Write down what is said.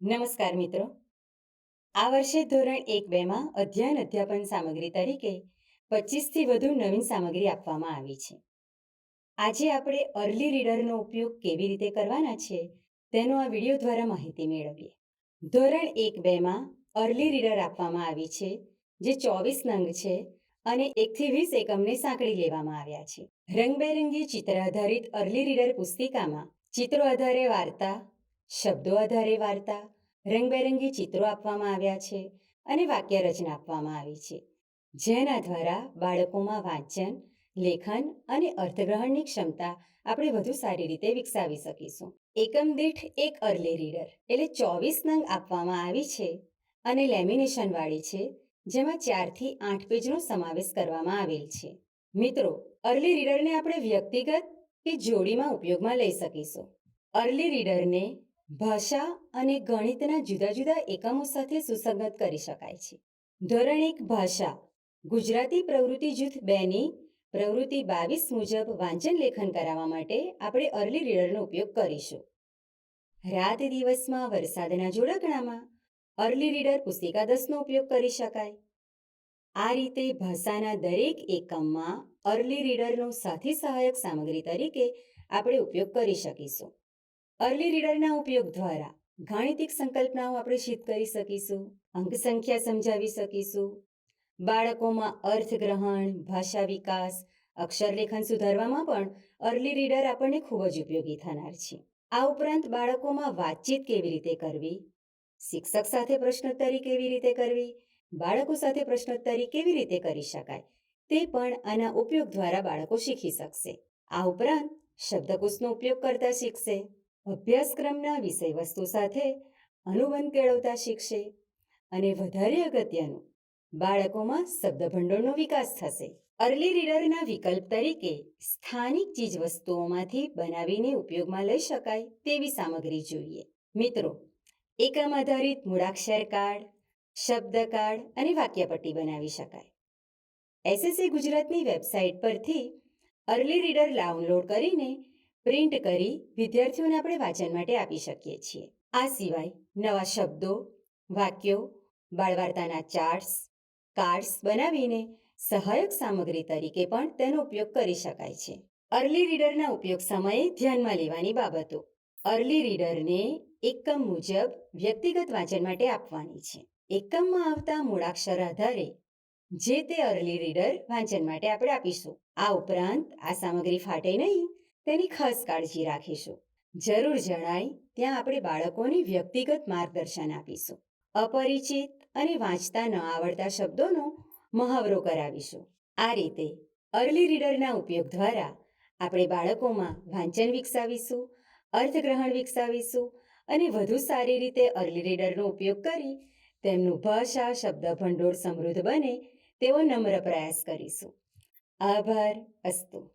નમસ્કાર મિત્રો. આ વર્ષે ધોરણ એક બેમાં અધ્યયન અધ્યાપન સામગ્રી તરીકે પચીસથી વધુ નવીન સામગ્રી આપવામાં આવી છે. આજે આપણે અર્લી રીડરનો ઉપયોગ કેવી રીતે કરવાના છે તેનો આ વીડિયો દ્વારા માહિતી મેળવીએ. ધોરણ એક બેમાં અર્લી રીડર આપવામાં આવી છે, જે ચોવીસ નંગ છે અને એકથી વીસ એકમને સાંકળી લેવામાં આવ્યા છે. રંગબેરંગી ચિત્ર આધારિત અર્લી રીડર પુસ્તિકામાં ચિત્રો આધારે વાર્તા શબ્દો આધારે વાર્તા, રંગબેરંગી ચિત્રો આપવામાં આવ્યા છે અને વાક્ય રચના આપવામાં આવી છે. જેના દ્વારા બાળકોમાં વાંચન, લેખન અને અર્થગ્રહણની ક્ષમતા આપણે વધુ સારી રીતે વિકસાવી શકીશું. એકમ દીઠ એક અર્લી રીડર એટલે ચોવીસ નંગ આપવામાં આવી છે અને લેમિનેશન વાળી છે, જેમાં ચારથી આઠ પેજનો સમાવેશ કરવામાં આવેલ છે. મિત્રો, અર્લી રીડરને આપણે વ્યક્તિગત કે જોડીમાં ઉપયોગમાં લઈ શકીશું. અર્લી રીડરને ભાષા અને ગણિતના જુદા જુદા એકમો સાથે સુસંગત કરી શકાય છે. ધોરણ એક ભાષા. ગુજરાતી પ્રવૃત્તિ જૂથ બેની પ્રવૃત્તિ બાવીસ મુજબ વાંચન લેખન કરાવવા માટે આપણે અર્લી રીડરનો ઉપયોગ કરીશું. રાત દિવસમાં વરસાદના જોડકણામાં અર્લી રીડર પુસ્તિકા દસનો ઉપયોગ કરી શકાય. આ રીતે ભાષાના દરેક એકમમાં અર્લી રીડરનો સાથી સહાયક સામગ્રી તરીકે આપણે ઉપયોગ કરી શકીશું. અર્લી રીડરના ઉપયોગ દ્વારા ગાણિતિક સંકલ્પનાઓ આપણે સિદ્ધ કરી શકીશું, અંક સંખ્યા સમજાવી શકીશું, બાળકોમાં અર્થગ્રહણ ભાષા વિકાસ અક્ષરલેખન સુધારવામાં પણ અર્લી રીડર આપણને ખૂબ જ ઉપયોગી થનાર છે. આ ઉપરાંત બાળકોમાં વાતચીત કેવી રીતે કરવી, શિક્ષક સાથે પ્રશ્નોત્તરી કેવી રીતે કરવી, બાળકો સાથે પ્રશ્નોત્તરી કેવી રીતે કરી શકાય, તે પણ આના ઉપયોગ દ્વારા બાળકો શીખી શકશે. આ ઉપરાંત શબ્દકોશનો ઉપયોગ કરતા શીખશે. અભ્યાસક્રમના વિષય વસ્તુ સાથે અનુબંધ કેળવતા શીખશે અને વધારે અગત્યનું, બાળકોમાં શબ્દભંડોળનો વિકાસ થશે. અર્લી રીડરના વિકલ્પ તરીકે સ્થાનિક ચીજવસ્તુઓમાંથી બનાવીને ઉપયોગમાં લઈ શકાય તેવી સામગ્રી જોઈએ. મિત્રો, એકમ આધારિત મૂળાક્ષર કાર્ડ, શબ્દ કાર્ડ અને વાક્યપટ્ટી બનાવી શકાય. એસએસસી ગુજરાતની વેબસાઇટ પરથી અર્લી રીડર ડાઉનલોડ કરીને પ્રિન્ટ કરી વિદ્યાર્થીઓને આપણે વાંચન માટે આપી શકીએ છીએ. આ સિવાય નવા શબ્દો, વાક્યો, બાળવાર્તાના ચાર્ટ્સ, કાર્ડ્સ બનાવીને સહાયક સામગ્રી તરીકે પણ તેનો ઉપયોગ કરી શકાય છે. અર્લી રીડરના ઉપયોગ સમયે ધ્યાનમાં લેવાની બાબતો. અર્લી રીડરને એકમ મુજબ વ્યક્તિગત વાંચન માટે આપવાની છે. એકમમાં આવતા મૂળાક્ષર આધારે જે તે અર્લી રીડર વાંચન માટે આપણે આપીશું. આ ઉપરાંત આ સામગ્રી ફાટે નહીં તેની ખાસ કાળજી રાખીશું. જરૂર જણાય, ત્યાં આપણે બાળકોને વ્યક્તિગત માર્ગદર્શન આપીશું. અપરિચિત અને વાંચતા ન આવડતા શબ્દોનો મહાવરો કરાવીશું. આ રીતે અર્લી રીડરના ઉપયોગ દ્વારા આપણે બાળકોમાં વાંચન વિકસાવીશું, અર્થગ્રહણ વિકસાવીશું અને વધુ સારી રીતે અર્લી રીડરનો ઉપયોગ કરી તેમનું ભાષા શબ્દ ભંડોળ સમૃદ્ધ બને તેવો નમ્ર પ્રયાસ કરીશું. આભાર, અસ્તુ.